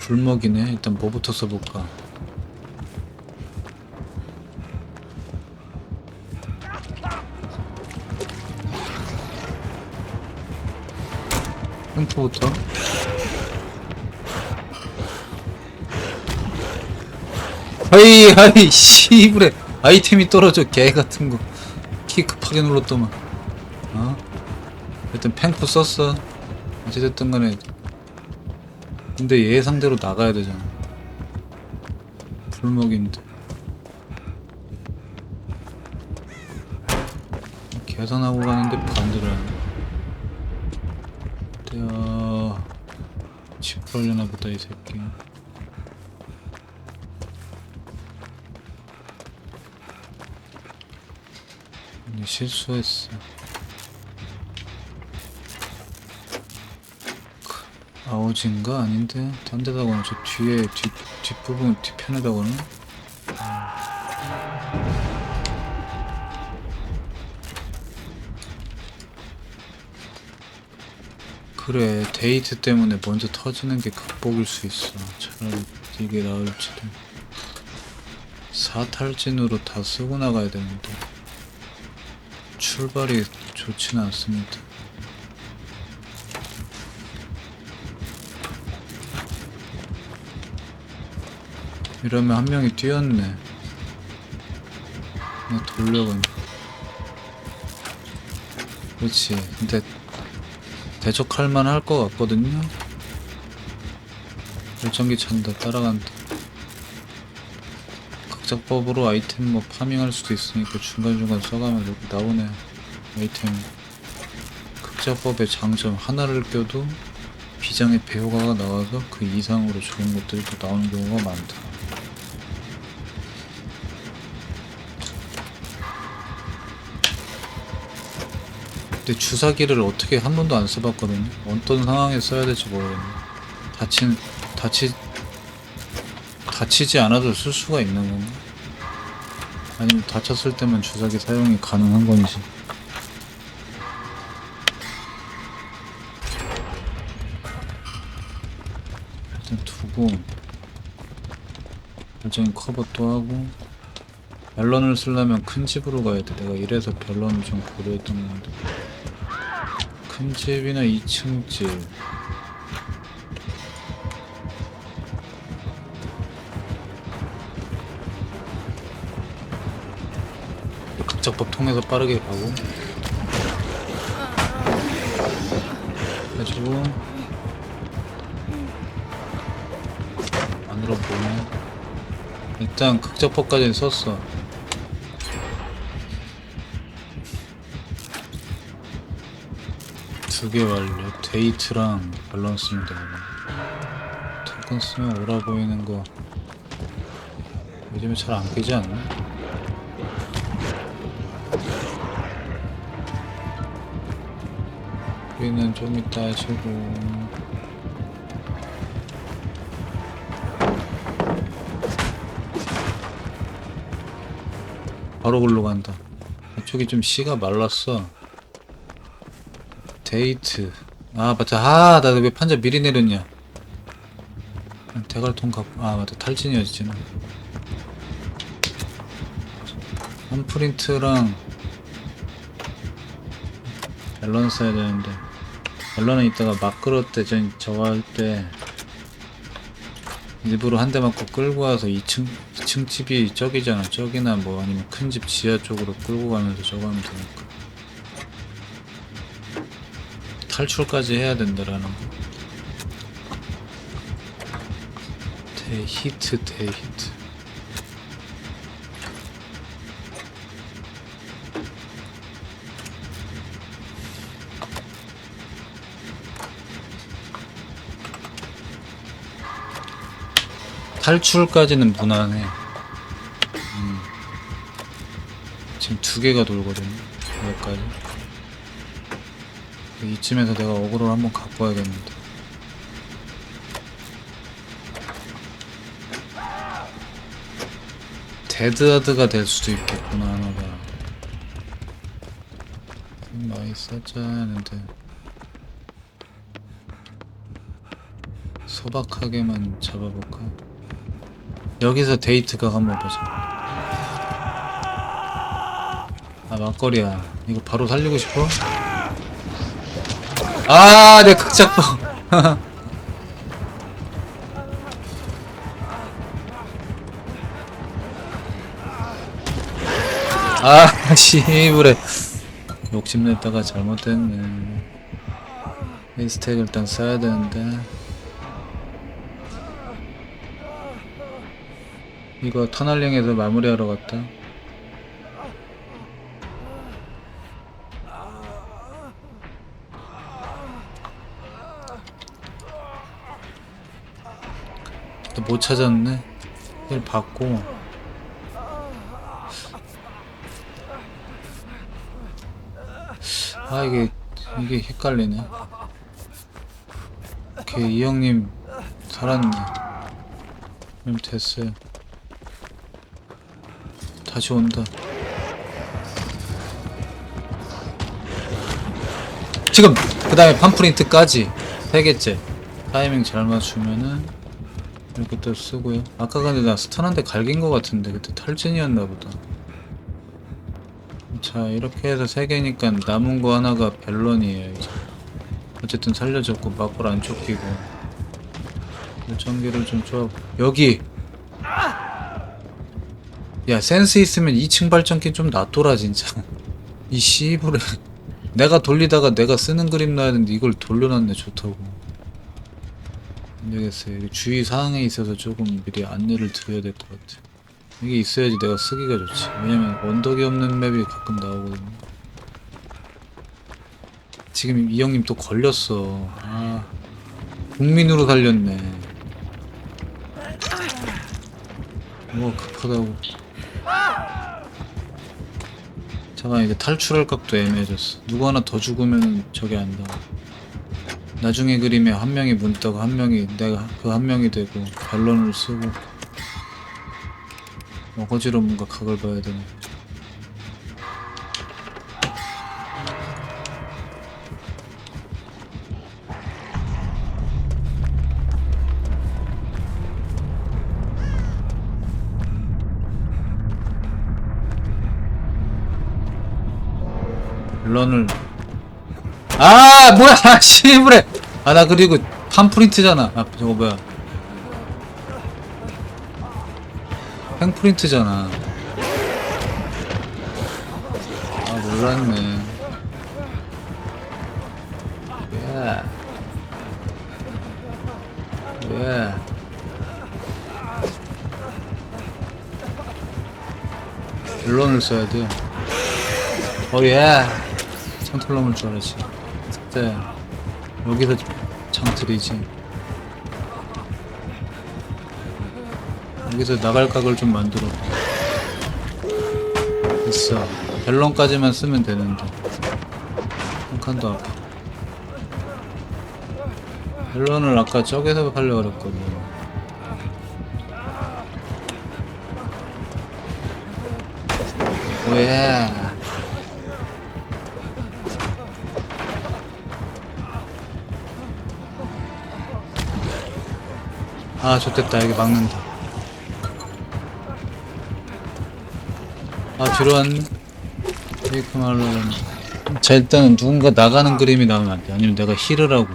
불먹이네. 일단 뭐부터 써볼까? 흠프부터. 하이 하이 씨부레 아이템이 떨어져 개 같은 거 키 급하게 눌렀더만 어? 일단 팽프 썼어 어찌됐든 간에 근데 얘 상대로 나가야 되잖아. 불먹인데. 계산하고 가는데 반대를 하네 야 집불려나 보다 이 새끼. 실수했어 아우진가? 아닌데? 딴 데다 거는 저 뒤에 뒷, 뒷부분 뒤편에다 거는? 그래 데이트 때문에 먼저 터지는 게 극복일 수 있어. 차라리 이게 나을지도. 사탈진으로 다 쓰고 나가야 되는데. 출발이 좋지는 않습니다 이러면 한 명이 뛰었네. 그냥 돌려보니 그렇지. 근데 대적할 만할 것 같거든요. 열정기 찬다. 따라간다. 각작법으로 아이템 뭐 파밍할 수도 있으니까 중간중간 써가면 이렇게 나오네. 아이템. 극작법의 장점. 하나를 껴도 비장의 배우가가 나와서 그 이상으로 좋은 것들이 또 나오는 경우가 많다 근데 주사기를 어떻게 한 번도 안 써봤거든요 어떤 상황에 써야 될지 모르겠네 다친 다치 다치지 않아도 쓸 수가 있는 건가? 아니면 다쳤을 때만 주사기 사용이 가능한 건지. 일단 두고 발전 커버 또 하고 벨런을 쓰려면 큰 집으로 가야 돼. 내가 이래서 벨런을 좀 고려했던 건데 큰 집이나 2층 집. 극작법 통해서 빠르게 가고. 해주고. 안으로 보내. 일단 극작법까지는 썼어 두 개 완료 데이트랑 밸런스면 되고 토큰 쓰면 오라 보이는 거. 요즘에 잘안 끼지 않나? 우리는 좀 이따 하시고. 바로 글로 간다. 이쪽이 좀 씨가 말랐어 데이트. 아 맞다. 아나 왜 판자 미리 내렸냐. 대갈통 갖고 아 맞다. 탈진이었지 쟤는 한프린트랑 밸런스 해야 되는데. 밸런은 이따가 마크로 때 저, 저거 할 때 일부러 한 대 맞고 끌고 와서 2층 2층 집이 저기잖아. 저기나 뭐 아니면 큰 집 지하 쪽으로 끌고 가면서 저거 하면 되니까 탈출까지 해야 된다라는 거 대히트 대히트 탈출까지는 무난해. 음. 지금 두 개가 돌거든. 여기까지. 이쯤에서 내가 어그로를 한번 갖고 와야겠는데. 데드하드가 될 수도 있겠구나, 하나가. 많이 썼자 하는데. 소박하게만 잡아볼까? 여기서 데이트가 한번 보자. 아 막걸리야. 이거 바로 살리고 싶어? 아, 내 극작법. 아, 씨부래. 욕심냈다가 잘못됐네. 이 스택 일단 써야 되는데. 이거 터널링에서 마무리하러 갔다. 못 찾았네. 일 받고. 아 이게 이게 헷갈리네. 오케이 이 형님 살았네. 그럼 됐어요. 다시 온다. 지금 그 다음에 팜프린트까지 세 개째 타이밍 잘 맞추면은 또 쓰고요. 아까 근데 나 스턴한테 갈긴 거 같은데 그때 탈진이었나 보다. 자 이렇게 해서 세 개니까 남은 거 하나가 벨론이에요 이제. 어쨌든 살려줬고 막골 안 쫓기고 전기를 좀 줘. 여기 야 센스 있으면 2층 발전기 좀 놔둬라 진짜 이 씨부레 내가 돌리다가 내가 쓰는 그림 나야 되는데 이걸 돌려놨네 좋다고 안 되겠어요. 주의 사항에 있어서 조금 미리 안내를 드려야 될 것 같아 이게 있어야지 내가 쓰기가 좋지. 왜냐면 언덕이 없는 맵이 가끔 나오거든요. 지금 이 형님 또 걸렸어. 아 국민으로 살렸네. 뭐 급하다고. 잠깐 이게 탈출할 각도 애매해졌어. 누구 하나 더 죽으면 저게 안다 나중에 그림에 한 명이 문 따고 한 명이 내가 그 한 명이 되고 반론을 쓰고 어거지로 뭔가 각을 봐야 되네. 런을 아 뭐야 씨부레. 아 나 그리고 팜프린트잖아. 아 저거 뭐야. 팽프린트잖아. 아 몰랐네. 왜? 왜? 런을 써야 돼. 어예. 창틀 넘을 줄 알았지. 그 때 여기서 창틀이지. 여기서 나갈 각을 좀 만들어. 됐어. 벨론까지만 쓰면 되는데. 한 칸도 아파. 벨론을 아까 저기서 하려고 그랬거든. 왜 아, 좋됐다. 여기 막는다. 아, 뒤로 왔네. 페이크 말로. 자, 일단은 누군가 나가는 그림이 나오면 안 돼. 아니면 내가 힐을 하고.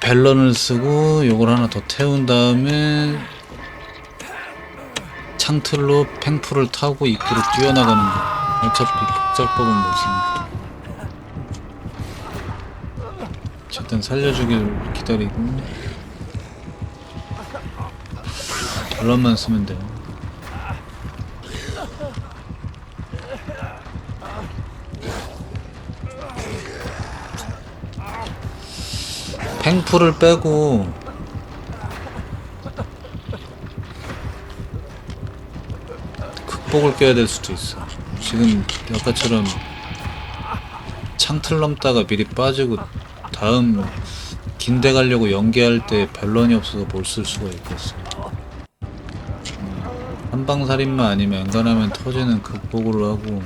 벨런을 쓰고, 요걸 하나 더 태운 다음에, 창틀로 팽풀을 타고 입구로 뛰어나가는 거. 어차피 극작법은 못 쓰니까. 일단 살려주길 기다리고. 런만 쓰면 돼요. 팽풀을 빼고 극복을 껴야 될 수도 있어. 지금 아까처럼 창틀 넘다가 미리 빠지고 다음 긴데 가려고 연계할 때 벨런이 없어서 못쓸 수가 있겠어. 음, 한방살인만 아니면 엔간하면 터지는 극복으로 하고.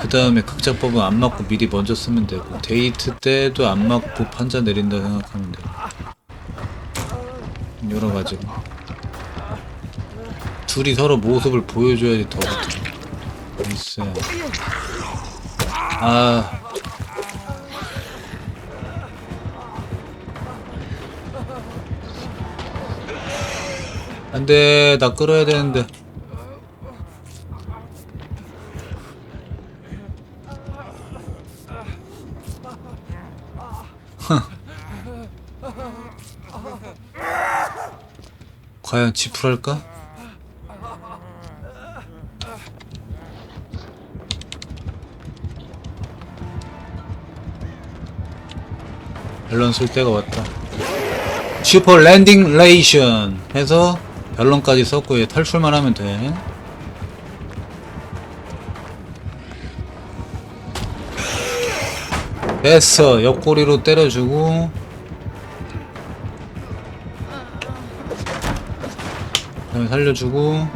그 다음에 극작법은 안 맞고 미리 먼저 쓰면 되고 데이트 때도 안 맞고 판자 내린다 생각하면 되고 여러 가지로 둘이 서로 모습을 보여줘야지 더 붙어 있어요 아 안 돼 나 끌어야 되는데 과연 지풀할까? 밸런 쓸 때가 왔다. 슈퍼 랜딩 레이션 해서 밸런까지 썼고 얘 탈출만 하면 돼. 됐어. 옆구리로 때려주고 그다음에 살려주고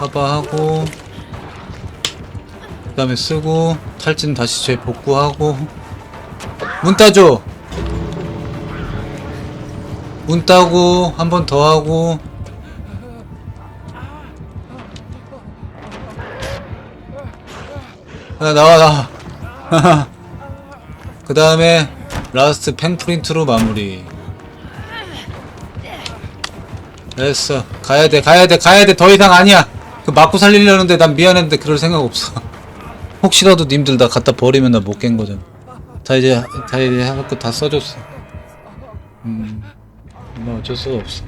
커버하고 그 다음에 쓰고 탈진 다시 재복구하고. 문 따줘. 문 따고 한 번 더 하고. 야 나와 나와. 그 다음에 라스트 펜프린트로 마무리. 됐어. 가야돼 가야돼 가야돼. 더 이상 아니야. 그 맞고 살리려는데 난 미안했는데 그럴 생각 없어 혹시라도 님들 나 갖다 버리면 나 못 깬 거잖아 다 이제 다 이제 해갖고 다 써줬어. 음 뭐 어쩔 수가 없어